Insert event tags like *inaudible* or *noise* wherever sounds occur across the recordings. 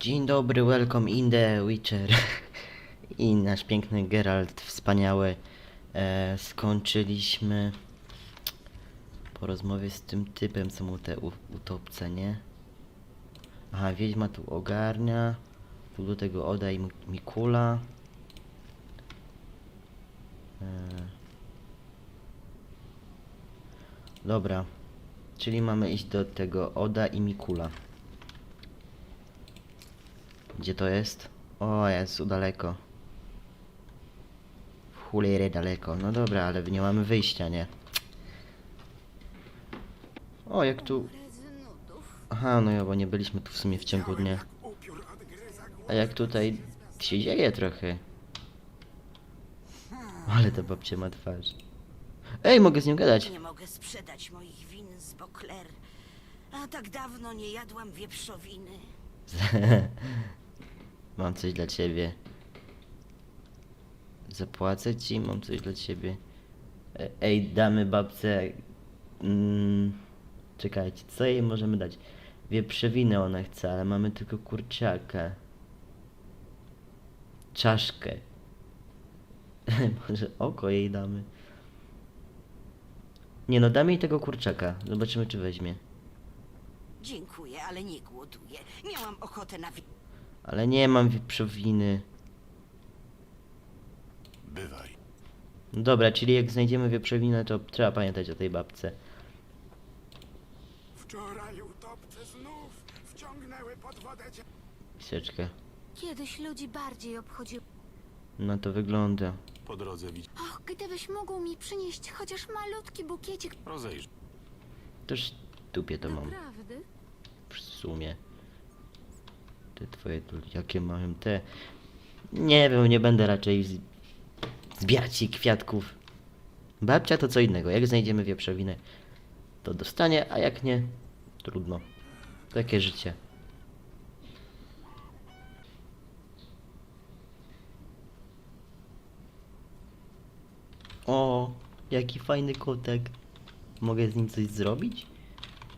Dzień dobry, welcome in the Witcher. *laughs* I nasz piękny Geralt, wspaniały. E, skończyliśmy po rozmowie z tym typem, co mu te utopce, nie? Aha, wiedźma tu ogarnia. Tu do tego oddaj mi- Mikula. E, dobra. Czyli mamy iść do tego Oda i Mikula. Gdzie to jest? O, jest daleko. W chulery daleko. No dobra, ale nie mamy wyjścia, nie? O, jak tu... Aha, no ja, bo nie byliśmy tu w sumie w ciągu dnia. A jak tutaj się dzieje trochę. Ale ta babcia ma twarz. Ej, mogę z nią gadać. Nie mogę sprzedać moich win z Bokler. A tak dawno nie jadłam wieprzowiny. *laughs* mam coś dla ciebie. Zapłacę ci, mam coś dla ciebie. E- Ej, damy babce. Mm, czekajcie, co jej możemy dać? Wieprzowinę ona chce, ale mamy tylko kurczaka. Czaszkę. *laughs* Może oko jej damy. Nie no, damy jej tego kurczaka. Zobaczymy, czy weźmie. Dziękuję, ale nie głoduję. Miałam ochotę na wi- Ale nie mam wieprzowiny. Bywaj. No dobra, czyli jak znajdziemy wieprzowinę, to trzeba pamiętać o tej babce. Wczoraj utopce znów wciągnęły pod wodę dzie... Miseczkę. Kiedyś ludzi bardziej obchodził. No to wygląda. Po drodze widz... Och, gdybyś mógł mi przynieść chociaż malutki bukiecik. Rozejrz. Toż dupie to mam Naprawdę? w sumie. Te twoje jakie mają te... Nie wiem, nie będę raczej zbierać jej kwiatków. Babcia to co innego. Jak znajdziemy wieprzowinę, to dostanie, a jak nie, trudno. Takie życie. O, jaki fajny kotek. Mogę z nim coś zrobić?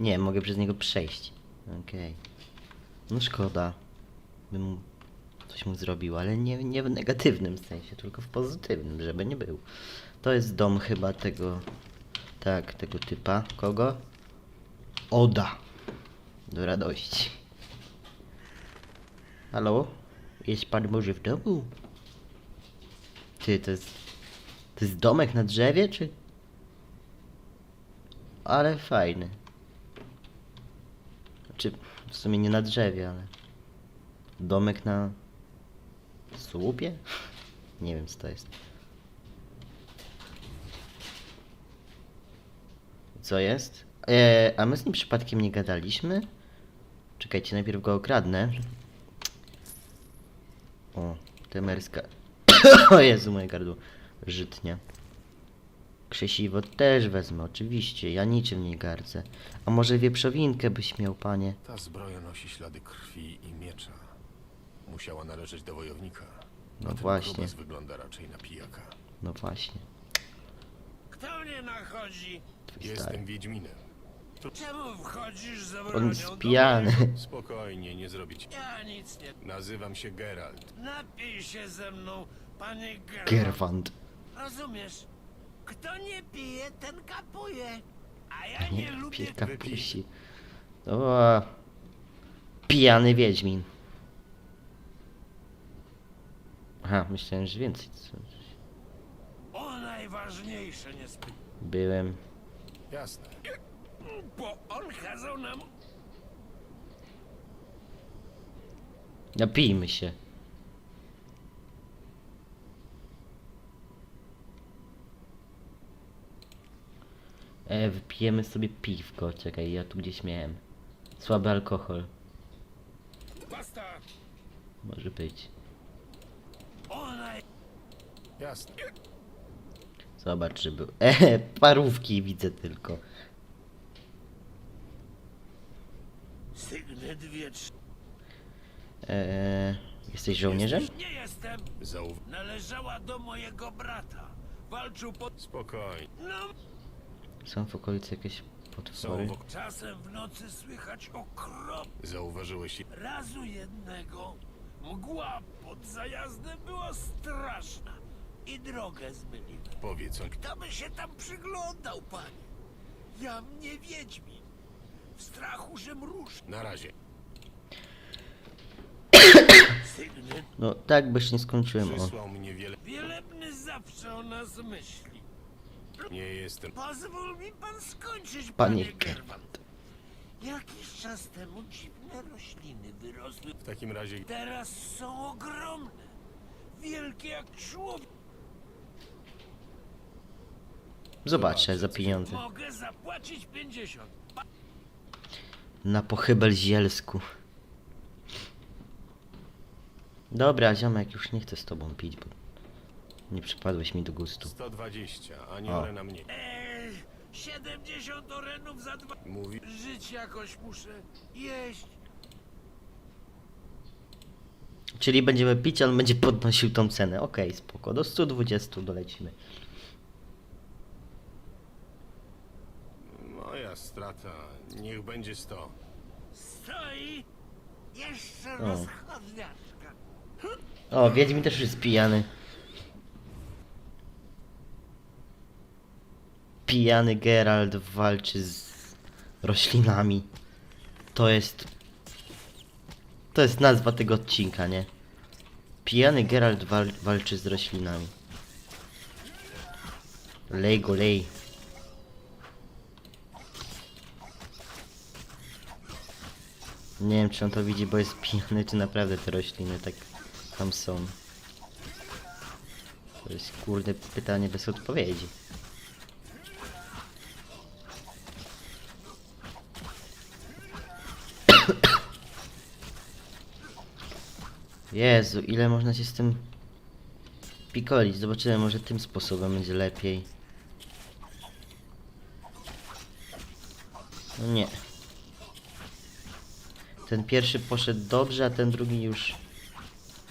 Nie, mogę przez niego przejść. Okej. No szkoda. Bym coś mu zrobił, ale nie, nie w negatywnym sensie, tylko w pozytywnym, żeby nie był. To jest dom chyba tego... Tak, tego typa. Kogo? Oda. Do radości. Halo? Jest pan może w domu? Ty, to jest... To jest domek na drzewie, czy... Ale fajny. Znaczy, w sumie nie na drzewie, ale... Domek na... Słupie? Nie wiem, co to jest. Co jest? Eee, a my z nim przypadkiem nie gadaliśmy? Czekajcie, najpierw go okradnę. O, temerska. *coughs* o Jezu, moje gardło. Żytnia. Krzesiwo też wezmę, oczywiście. Ja niczym nie gardzę. A może wieprzowinkę byś miał, panie? Ta zbroja nosi ślady krwi i miecza. Musiała należeć do wojownika. No A ten właśnie. grubas wygląda raczej na pijaka. No właśnie. Kto mnie nachodzi? Twój Jestem. Wiedźminem. Czemu wchodzisz za On bronią jest do pijany. *laughs* Spokojnie, nie zrobić. Ja nic nie... Nazywam się Geralt. Napij się ze mną, panie Geralt. Gerwand. Rozumiesz? Kto nie pije, ten kapuje. A ja nie, nie, lubię... pieka pusi. O, pijany Wiedźmin. Aha, myślałem, że więcej. coś. O najważniejsze nie. Byłem. Jasne. Bo on kazał nam... Napijmy się. E, wypijemy sobie piwko. Czekaj, ja tu gdzieś miałem. Słaby alkohol. Basta! Może być. Jasne. Zobacz, że był. *laughs* E, parówki widzę tylko. Sygnet wieczny. E, jesteś żołnierzem? Nie jestem. Zauf... Należała do mojego brata. Walczył pod... Spokojnie. No, Są w okolicy jakieś potwory. Są wok- Czasem w nocy słychać okrop Zauważyłeś razu jednego. Mgła pod zajazdem była straszna i drogę zmyliłem. powiedz o... Kto by się tam przyglądał, panie? Ja mnie wiedźmin. W strachu, że mruż. Na razie. Sygnet No tak byś nie skończyłem, o. Przysłał mnie wiele... wielebny zawsze o nas myśli. Nie jestem... Pozwól mi pan skończyć, Panie panie Gerwant. Jakiś czas temu dziwne rośliny wyrosły. W takim razie... Teraz są ogromne. Wielkie jak człowiek. Zobaczę za pieniądze. Mogę zapłacić 50. Pa- Na pochybel zielsku. Dobra, ziomek, już nie chcę z tobą pić, bo nie przypadłeś mi do gustu. 120, a nie O. na mnie. Eee, 70 orenów za dwa. Mówi... Żyć jakoś muszę. Jeść. Czyli będziemy pić, ale będzie podnosił tą cenę. Okej, spoko. Do 120 dolecimy. Moja strata. Niech będzie 100. Stoi. Jeszcze O. rozchodniaczka. O, Wiedźmin też jest pijany. Pijany Geralt walczy z roślinami. To jest... To jest nazwa tego odcinka, nie? Pijany Geralt wal walczy z roślinami. Lej go, lej. Nie wiem, czy on to widzi, bo jest pijany, czy naprawdę te rośliny tak tam są. To jest kurde pytanie bez odpowiedzi. *coughs* Jezu, ile można się z tym pikolić? Zobaczymy, może tym sposobem będzie lepiej. No nie. Ten pierwszy poszedł dobrze, a ten drugi już...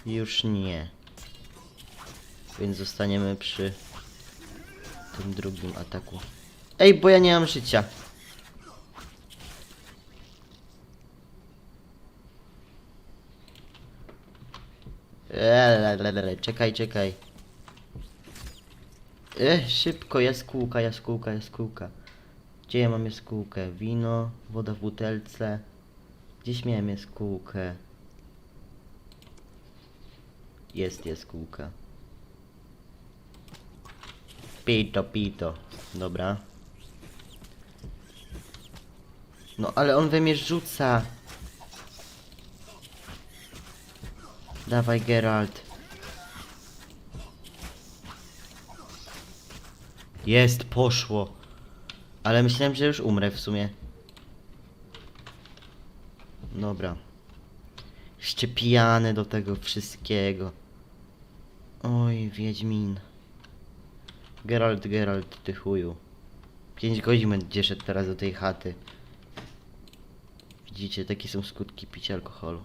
Już nie. Więc zostaniemy przy tym drugim ataku. Ej, bo ja nie mam życia. Lelelele, Czekaj, czekaj. E, szybko, jaskółka, jaskółka, jaskółka. Gdzie ja mam jaskółkę? Wino, woda w butelce. Gdzieś miałem jaskółkę. Jest jaskółka. Pito, pito. Dobra. No ale on we mnie rzuca. Dawaj Geralt. Jest, poszło. Ale myślałem, że już umrę w sumie. Dobra. Jeszcze pijany do tego wszystkiego. Oj, Wiedźmin. Geralt, Geralt, ty chuju. 5 godzin będzie szedł teraz do tej chaty. Widzicie, takie są skutki picia alkoholu.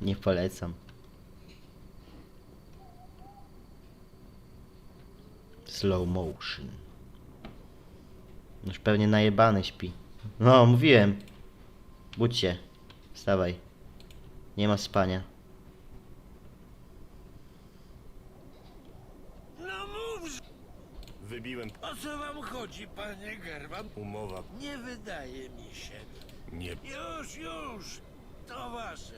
Nie polecam. Slow motion. Już pewnie najebany śpi. No, mówiłem. Budź się. Wstawaj. Nie ma spania. No mów, Wybiłem o co wam chodzi, panie Gerwan? umowa. Nie wydaje mi się. Nie... Już, już. To wasze.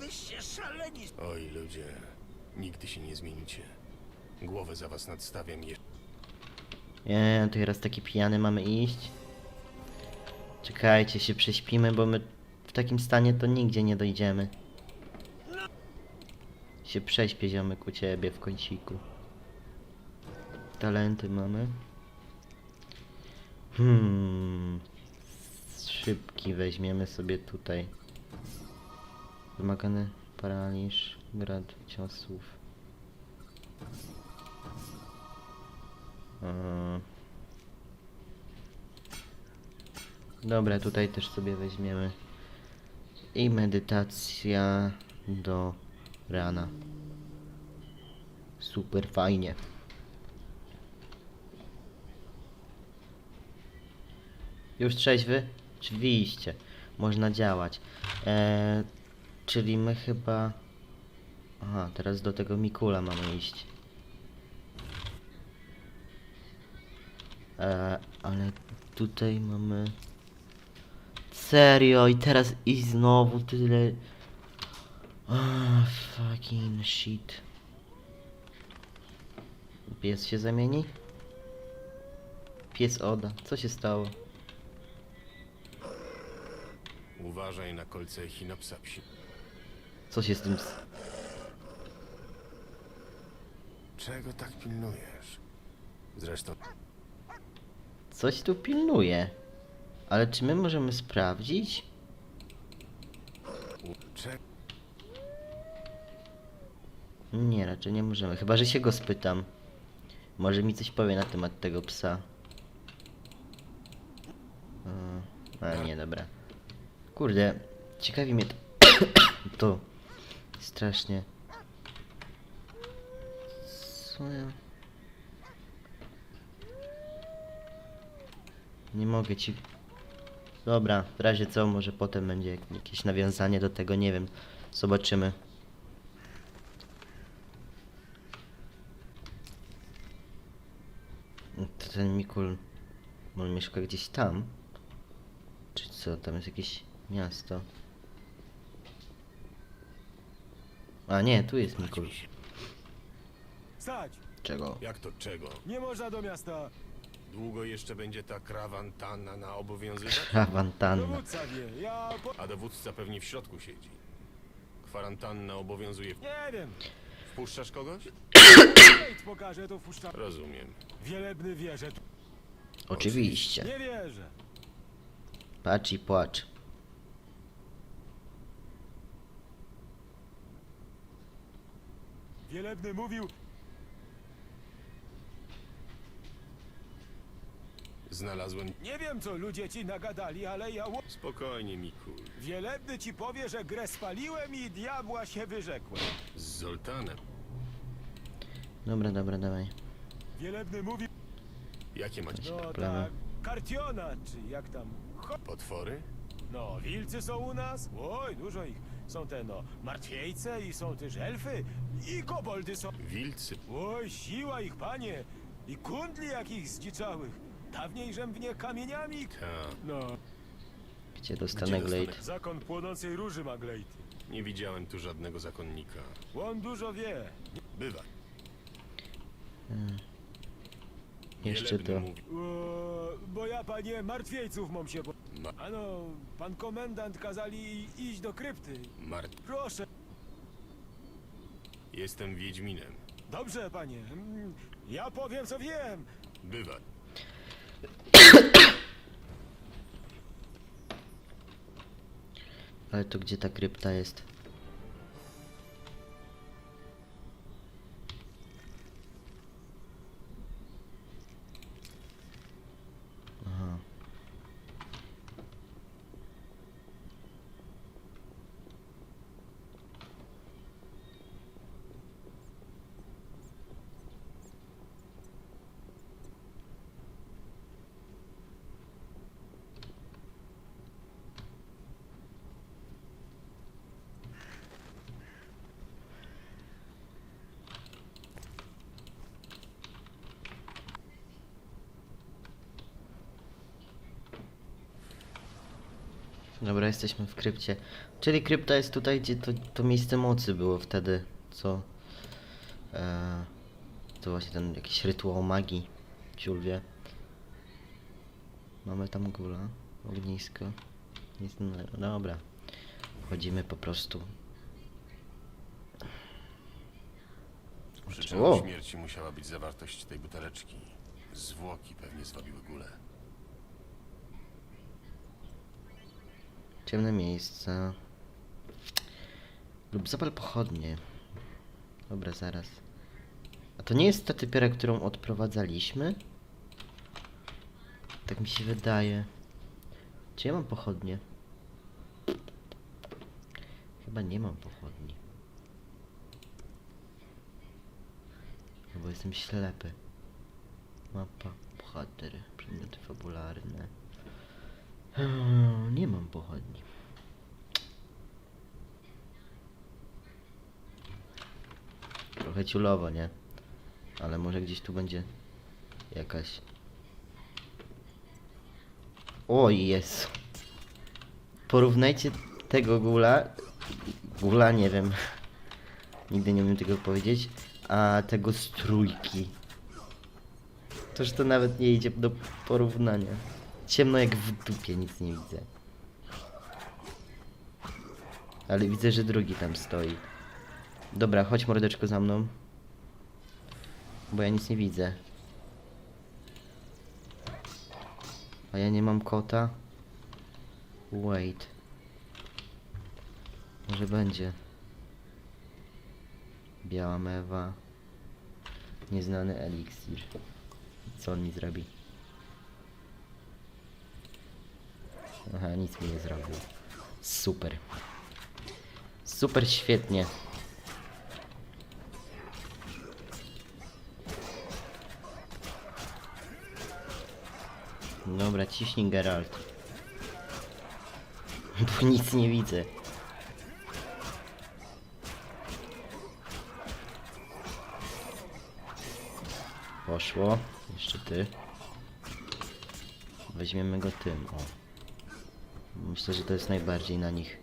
Wyście szaleni. Oj, ludzie. Nigdy się nie zmienicie. Głowę za was nadstawiam je... Nie, to teraz taki pijany mamy iść. Czekajcie, się prześpimy, bo my w takim stanie to nigdzie nie dojdziemy. Się prześpię ziomek u ciebie w kąciku. Talenty mamy. Hmm. Szybki weźmiemy sobie tutaj. Wymagany paraliż, grad ciosów. Eee. Dobra, tutaj też sobie weźmiemy. I medytacja do rana. Super fajnie. Już trzeźwy? Oczywiście. Można działać. Eee, czyli my chyba... Aha, teraz do tego Mikula mamy iść. Eee, ale tutaj mamy... Serio i teraz i znowu tyle... Ah, fucking shit. Pies się zamieni? Pies Oda. Co się stało? Uważaj na kolce echinopsa psi. Co się z tym... s- Czego tak pilnujesz? Zresztą Coś tu pilnuje. Ale czy my możemy sprawdzić? Nie, raczej nie możemy. Chyba, że się go spytam. Może mi coś powie na temat tego psa. A, a nie, dobra. Kurde, ciekawi mnie to. *coughs* to. Strasznie. Co ja... Nie mogę ci... Dobra, w razie co, może potem będzie jakieś nawiązanie do tego, nie wiem. Zobaczymy. To ten Mikul... On mieszka gdzieś tam? Czy co? Tam jest jakieś miasto? A nie, tu jest Mikul. Stać! Czego? Jak to czego? Nie można do miasta. Długo jeszcze będzie ta krawantanna na obowiązywać? Krawantanna. Dowódca wie, ja po... A dowódca pewnie w środku siedzi. Kwarantanna obowiązuje... W... Nie wiem. Wpuszczasz kogoś? Kate pokaże, to wpuszczam. Rozumiem. Wielebny wie, że... Oczywiście. Nie wierzę. Patrz i płacz. Wielebny mówił... Znalazłem... Nie wiem, co ludzie ci nagadali, ale ja... ło- Spokojnie, Miku. Wielebny ci powie, że grę spaliłem i diabła się wyrzekłem. Z Zoltanem. Dobra, dobra, dawaj. Wielebny mówił... Jakie macie No problemy. tak, Kartiona, czy jak tam... Potwory? No, wilcy są u nas? Oj, dużo ich. Są te, no, martwiejce i są też elfy i koboldy są. Wilcy. Oj, siła ich, panie! I kundli jakich zdziczałych. Dawniej żem w nie kamieniami... Ta. No, Gdzie dostanę Gdzie dostanę? Glade? zakon płonącej róży ma glejty. Nie widziałem tu żadnego zakonnika. On dużo wie. Bywa. Jeszcze Wielebny to. mówi- O, bo ja, panie, martwiejców mam się... Po... Ma... Ano, pan komendant kazali iść do krypty. Mart... Proszę. Jestem Wiedźminem. Dobrze, panie. Mm, Ja powiem, co wiem. Bywa. Ale to gdzie ta krypta jest? Aha. Dobra, jesteśmy w krypcie. Czyli krypta jest tutaj, gdzie to, to miejsce mocy było wtedy, co... E, to właśnie ten jakiś rytuał magii, ciul wie. Mamy tam gula, ognisko. Nic innego. Dobra. Wchodzimy po prostu. Przyczyną O! śmierci musiała być zawartość tej buteleczki. Zwłoki pewnie zwabiły gulę. Ciemne miejsca. Lub zapal pochodnie. Dobra, zaraz. A to nie jest ta typiara, którą odprowadzaliśmy? Tak mi się wydaje. Czy ja mam pochodnie? Chyba nie mam pochodni. No bo jestem ślepy. Mapa, bohater, przedmioty fabularne. Eee, Nie mam pochodni. Trochę ciulowo, nie? Ale może gdzieś tu będzie jakaś... O Jezu. Porównajcie tego gula... Gula, nie wiem. Nigdy nie umiem tego powiedzieć. A tego z trójki. Toż to nawet nie idzie do porównania. Ciemno jak w dupie, nic nie widzę. Ale widzę, że drugi tam stoi. Dobra, chodź mordeczko za mną. Bo ja nic nie widzę. A ja nie mam kota. Wait. Może będzie. Biała mewa. Nieznany eliksir. Co on mi zrobi? Aha, nic mi nie zrobił. Super. Super świetnie. Dobra, ciśnij Geralt. *laughs* Bo nic nie widzę. Poszło. Jeszcze ty. Weźmiemy go tym, o. Myślę, że to jest najbardziej na nich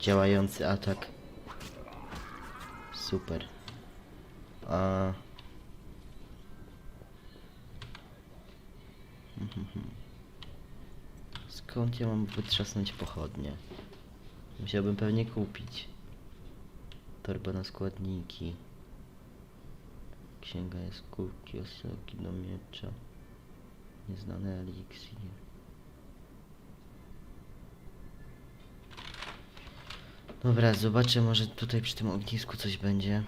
działający atak. Super. A... Skąd ja mam wytrzasnąć pochodnie? Musiałbym pewnie kupić. Torba na składniki. Księga jaskółki, osełki do miecza. Nieznany eliksir. Dobra, zobaczę, może tutaj przy tym ognisku coś będzie.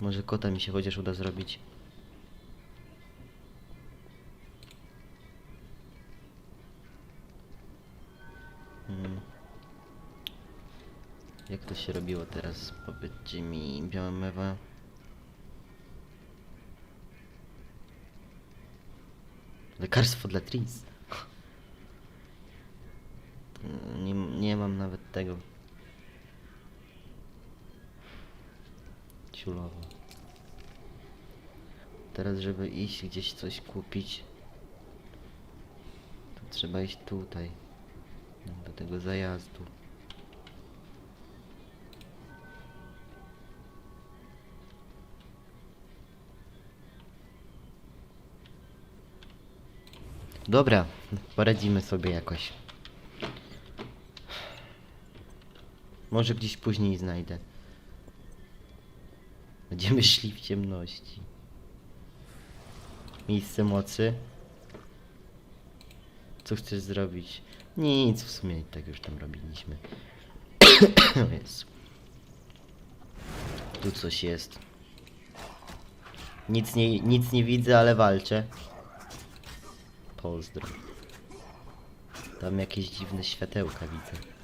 Może kota mi się chociaż uda zrobić. Hmm. Jak to się robiło teraz? Powiedzcie mi, biała mewa. Lekarstwo dla Tris. *laughs* Nie, nie mam nawet tego. Ciulowo. Teraz, żeby iść gdzieś coś kupić, to trzeba iść tutaj. Do tego zajazdu. Dobra, poradzimy sobie jakoś. Może gdzieś później znajdę. Będziemy szli w ciemności. Miejsce mocy. Co chcesz zrobić? Nic, w sumie tak już tam robiliśmy. *coughs* Tu coś jest. Nic nie, nic nie widzę, ale walczę. Pozdro. Tam jakieś dziwne światełka widzę.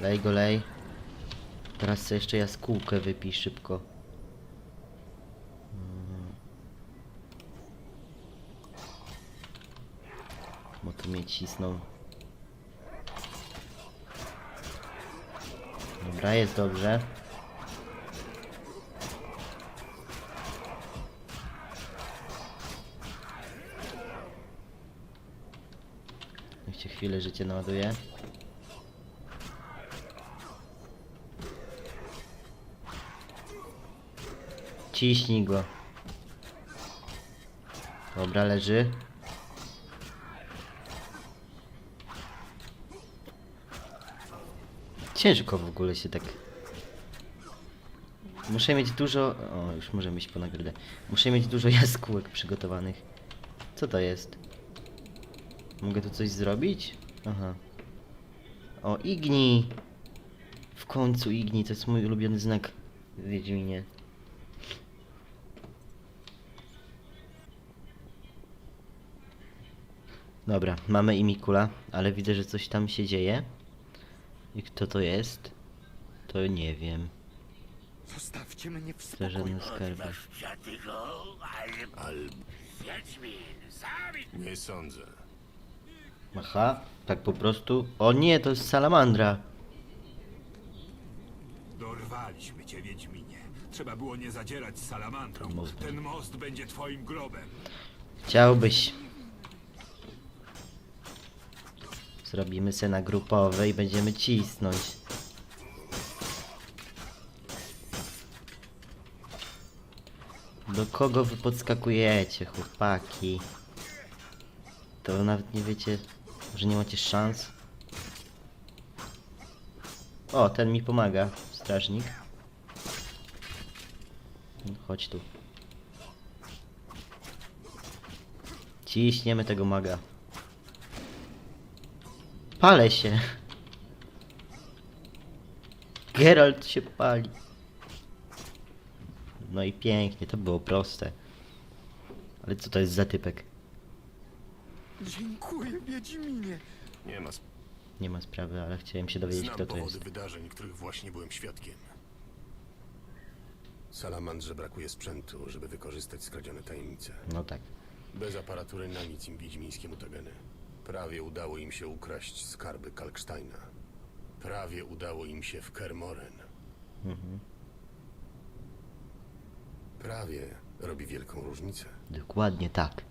Lej go lej. Teraz sobie jeszcze jaskółkę wypij szybko. Mm. Bo tu mnie cisną. Dobra, jest dobrze. Się chwilę życie naładuje. Ciśnij go. Dobra, leży. Ciężko w ogóle się tak... Muszę mieć dużo... O, już może mieć po nagrodę. Muszę mieć dużo *laughs* jaskółek przygotowanych. Co to jest? Mogę tu coś zrobić? Aha. O, Igni! W końcu Igni, to jest mój ulubiony znak w Wiedźminie. Dobra, mamy Imikula, ale widzę, że coś tam się dzieje. I kto to jest? To nie wiem. Zostawcie mnie w To spokoju. żadne skarby. Al... Nie sądzę. Aha, tak po prostu. O nie, to jest salamandra. Dorwaliśmy cię, Wiedźminie. Trzeba było nie zadzierać z salamandrą. Ten most będzie twoim grobem. Chciałbyś. Zrobimy se na grupowe i będziemy cisnąć. Do kogo wy podskakujecie, chłopaki? To nawet nie wiecie, że nie macie szans. O, ten mi pomaga, strażnik. Chodź tu. Ciśniemy tego maga. Palę się. Geralt się pali. No i pięknie, to było proste. Ale co to jest za typek? Dziękuję, Wiedźminie. Nie ma... sp- Nie ma sprawy, ale chciałem się dowiedzieć, Znam kto to powody jest. wydarzeń, których właśnie byłem świadkiem. Salamandrze brakuje sprzętu, żeby wykorzystać skradzione tajemnice. No tak. Bez aparatury na nic im wiedźmińskie mutageny. Prawie udało im się ukraść skarby Kalksteina. Prawie udało im się w Kermoren. Mhm. Prawie robi wielką różnicę. Dokładnie tak.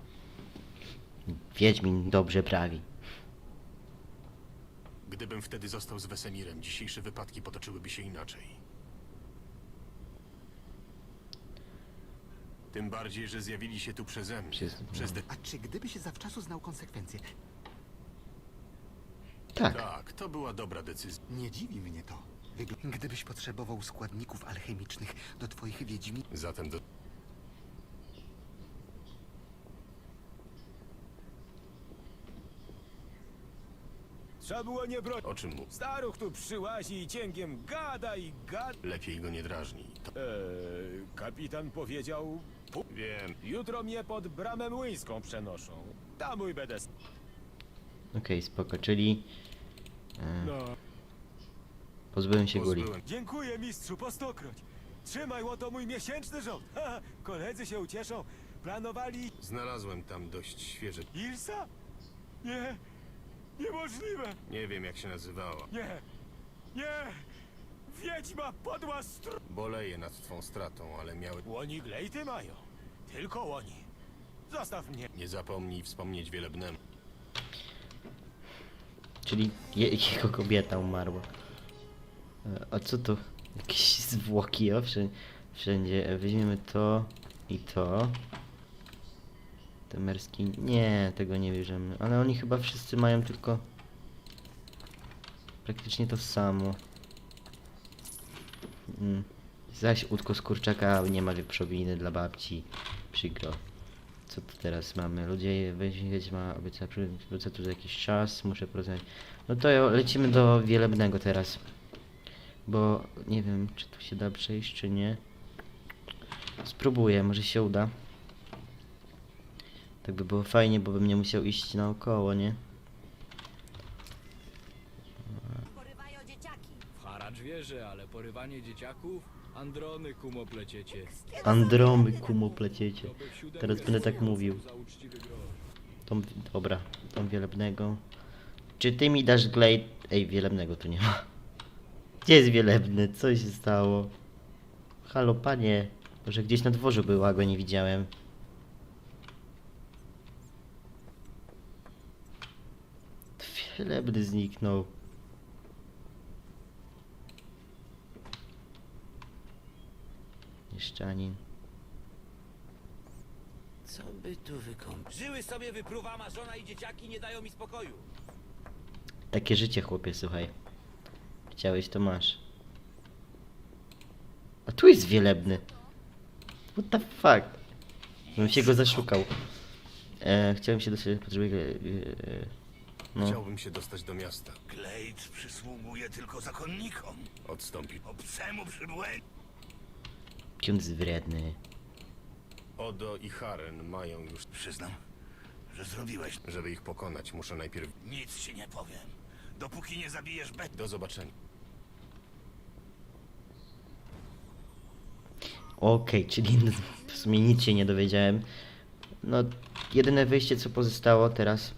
Wiedźmin dobrze prawi. Gdybym wtedy został z Wesemirem, dzisiejsze wypadki potoczyłyby się inaczej. Tym bardziej, że zjawili się tu przeze mnie. Przez- Przez de... A czy gdyby się zawczasu znał konsekwencje, Tak. Tak, to była dobra decyzja. nie dziwi mnie to. Wygl- Gdybyś potrzebował składników alchemicznych do twoich wiedźmin... Zatem do... Trzeba było nie brać. O czym mów? Staruch tu przyłazi i cięgiem gada i gada. Lepiej go nie drażnij. To... Eee, kapitan powiedział... pu- Wiem, Jutro mnie pod bramę młyńską przenoszą. Tam mój będę... Okej, spoko, czyli e, No. pozbyłem się guli. pozbyłem... Dziękuję mistrzu po stokroć. Trzymaj oto mój miesięczny rząd. *laughs* Ha, koledzy się ucieszą. Planowali... Znalazłem tam dość świeże... Ilsa? Nie. Niemożliwe. Nie wiem, jak się nazywała. Nie. Nie. Wiedźma podła str... Boleję nad twą stratą, ale miały... Łoni glejty mają. Tylko łoni. Zostaw mnie. Nie zapomnij wspomnieć wielebnemu. Czyli je, jego kobieta umarła. E, A co to? Jakieś zwłoki, o? Wszędzie. E, Weźmiemy to i to. Temerski. Nie, tego nie bierzemy. Ale oni chyba wszyscy mają tylko praktycznie to samo. Mm. Zaś łódko z kurczaka nie ma wieprzowiny dla babci. Przykro. Co tu teraz mamy? Ludzie, weź ma obieca, wrócę tu za jakiś czas, muszę porozmawiać. No to lecimy do Wielebnego teraz. Bo nie wiem, czy tu się da przejść, czy nie. Spróbuję, może się uda. Tak by było fajnie, bo bym nie musiał iść naokoło, nie? Porywają dzieciaki. Haracz wierzę, ale porywanie dzieciaków? Androny kumo pleciecie. Andromy kumo pleciecie. Teraz będę tak mówił. za uczciwy grosz. Tą, dobra, tą Wielebnego. Czy ty mi dasz glade? Ej, Wielebnego tu nie ma. Gdzie jest Wielebny? Co się stało? Halo, panie. Może gdzieś na dworzu była, go nie widziałem. Wielebny zniknął. Mieszczanin. Co by tu wykąpać? Żyły sobie wypruwama żona i dzieciaki nie dają mi spokoju. Takie życie, chłopie, słuchaj. Chciałeś, to masz. A tu jest wielebny. What the fuck? Bym się go zaszukał. E, chciałem się dostać, potrzebuję... E, e, no, Chciałbym się dostać do miasta. Glade przysługuje tylko zakonnikom. Odstąpić. Obcemu przybłędzie. Piąt jest wredny. Odo i Haren mają już... Przyznam, że zrobiłeś. Żeby ich pokonać, muszę najpierw... Nic ci nie powiem. Dopóki nie zabijesz Bet. Do zobaczenia. Okej, czyli *laughs* w sumie nic się nie dowiedziałem. No, jedyne wyjście co pozostało teraz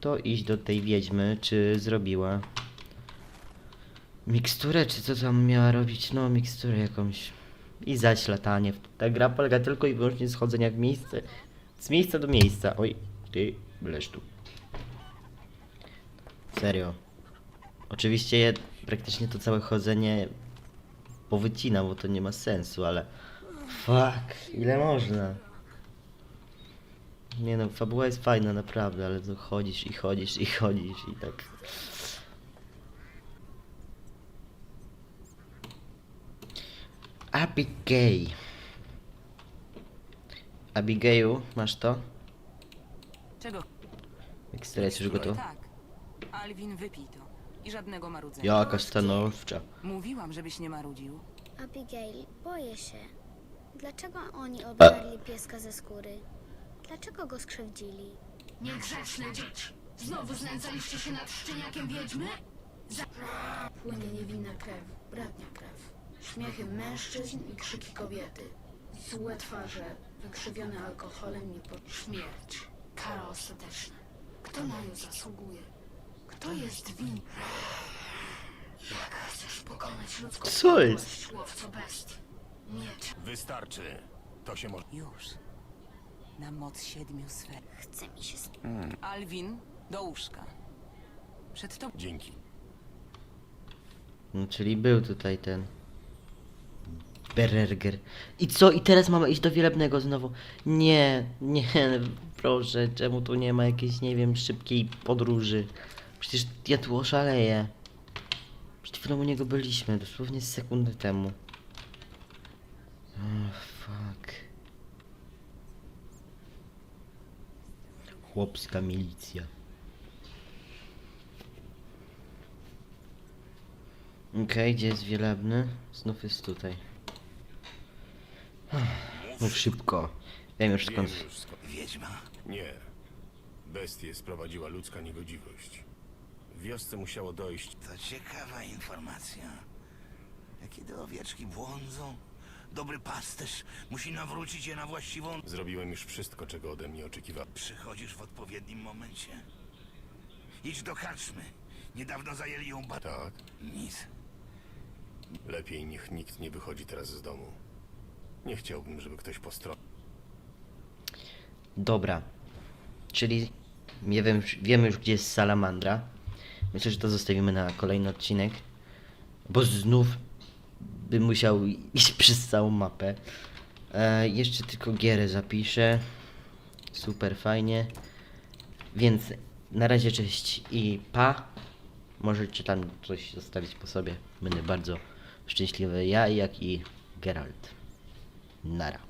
to iść do tej wiedźmy, czy zrobiła miksturę, czy co tam miała robić? No, miksturę jakąś. I zaś latanie. Ta gra polega tylko i wyłącznie z chodzenia w miejsce, z miejsca do miejsca. Oj, ty, leż tu. Serio. Oczywiście je, praktycznie to całe chodzenie powycinam, bo to nie ma sensu, ale fuck, ile można? Nie no, fabuła jest fajna naprawdę, ale to chodzisz i chodzisz i chodzisz i tak. Abigail. Abigailu, masz to? Czego? Mikstura jest już gotowa. Tak. Alwin, wypij to. I żadnego marudzenia. Jaka stanowcza. Mówiłam, żebyś nie marudził. Abigail, boję się. Dlaczego oni odarli pieska ze skóry? Dlaczego go skrzywdzili? Niegrzeczne dzieci! Znowu znęcaliście się nad szczeniakiem wiedźmy? Za... Płynie niewinna krew, bratnia krew. Śmiechy mężczyzn i krzyki kobiety. Złe twarze, wykrzywione alkoholem i po... Śmierć. Kara ostateczna. Kto na nią zasługuje? Kto jest winny? Jak chcesz pokonać ludzką Co jest? łowco bestii? Miecz. Wystarczy. To się może... Już. Na moc siedmiu sfer. Chce mi się sp- Alwin, do łóżka. Przed tobą. Dzięki. No, czyli był tutaj ten. Bererger. I co? I teraz mamy iść do wielebnego znowu. Nie, nie, proszę, czemu tu nie ma jakiejś, nie wiem, szybkiej podróży? Przecież ja tu oszaleję. Przed chwilą u niego byliśmy, dosłownie sekundę temu. Oh, fuck. Chłopska milicja. Okej, gdzie jest wielebny? Znów jest tutaj. Mów szybko. Wiem już Wiem skąd. już skąd. Wiedźma. Nie. Bestię sprowadziła ludzka niegodziwość. W wiosce musiało dojść. To ciekawa informacja. Kiedy owieczki błądzą, dobry pasterz musi nawrócić je na właściwą... Zrobiłem już wszystko, czego ode mnie oczekiwał. Przychodzisz w odpowiednim momencie. Idź do karczmy. Niedawno zajęli ją bat... Tak. Nic. Lepiej niech nikt nie wychodzi teraz z domu. Nie chciałbym, żeby ktoś postro... Dobra. Czyli nie wiem, wiemy już gdzie jest salamandra. Myślę, że to zostawimy na kolejny odcinek. Bo znów bym musiał *laughs* iść przez całą mapę. E, jeszcze tylko gierę zapiszę. Super fajnie. Więc na razie cześć i pa. Możecie tam coś zostawić po sobie. Będę bardzo szczęśliwy ja, jak i Geralt. nada.